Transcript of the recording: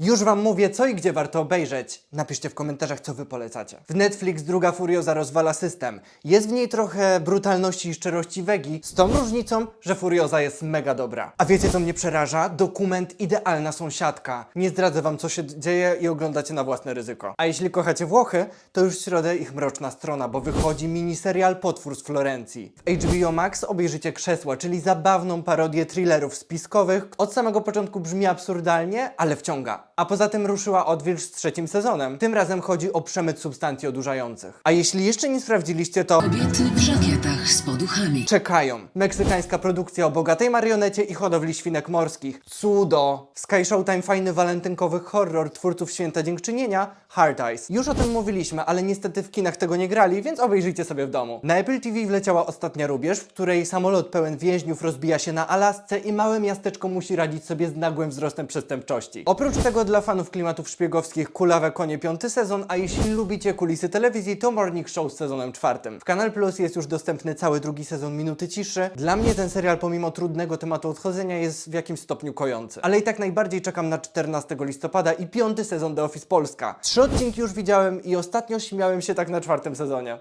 Już wam mówię, co i gdzie warto obejrzeć. Napiszcie w komentarzach, co wy polecacie. W Netflix druga Furioza rozwala system. Jest w niej trochę brutalności i szczerości Wegi, z tą różnicą, że Furioza jest mega dobra. A wiecie, co mnie przeraża? Dokument Idealna Sąsiadka. Nie zdradzę wam, co się dzieje i oglądacie na własne ryzyko. A jeśli kochacie Włochy, to już w środę ich mroczna strona, bo wychodzi miniserial Potwór z Florencji. W HBO Max obejrzycie Krzesła, czyli zabawną parodię thrillerów spiskowych. Od samego początku brzmi absurdalnie, ale wciąga. A poza tym ruszyła odwilż z trzecim sezonem. Tym razem chodzi o przemyt substancji odurzających. A jeśli jeszcze nie sprawdziliście, to... Kobiety w żakietach z poduchami. Czekają. Meksykańska produkcja o bogatej marionecie i hodowli świnek morskich. Cudo! W Sky Showtime fajny walentynkowy horror twórców Święta Dziękczynienia Hard Eyes. Już o tym mówiliśmy, ale niestety w kinach tego nie grali, więc obejrzyjcie sobie w domu. Na Apple TV wleciała ostatnia rubież, w której samolot pełen więźniów rozbija się na Alasce i małe miasteczko musi radzić sobie z nagłym wzrostem przestępczości. Oprócz tego dla fanów klimatów szpiegowskich Kulawe Konie piąty sezon, a jeśli lubicie kulisy telewizji, to Morning Show z sezonem czwartym. W Kanal Plus jest już dostępny cały drugi sezon Minuty Ciszy. Dla mnie ten serial pomimo trudnego tematu odchodzenia jest w jakimś stopniu kojący. Ale i tak najbardziej czekam na 14 listopada i piąty sezon The Office Polska. Trzy odcinki już widziałem i ostatnio śmiałem się tak na czwartym sezonie.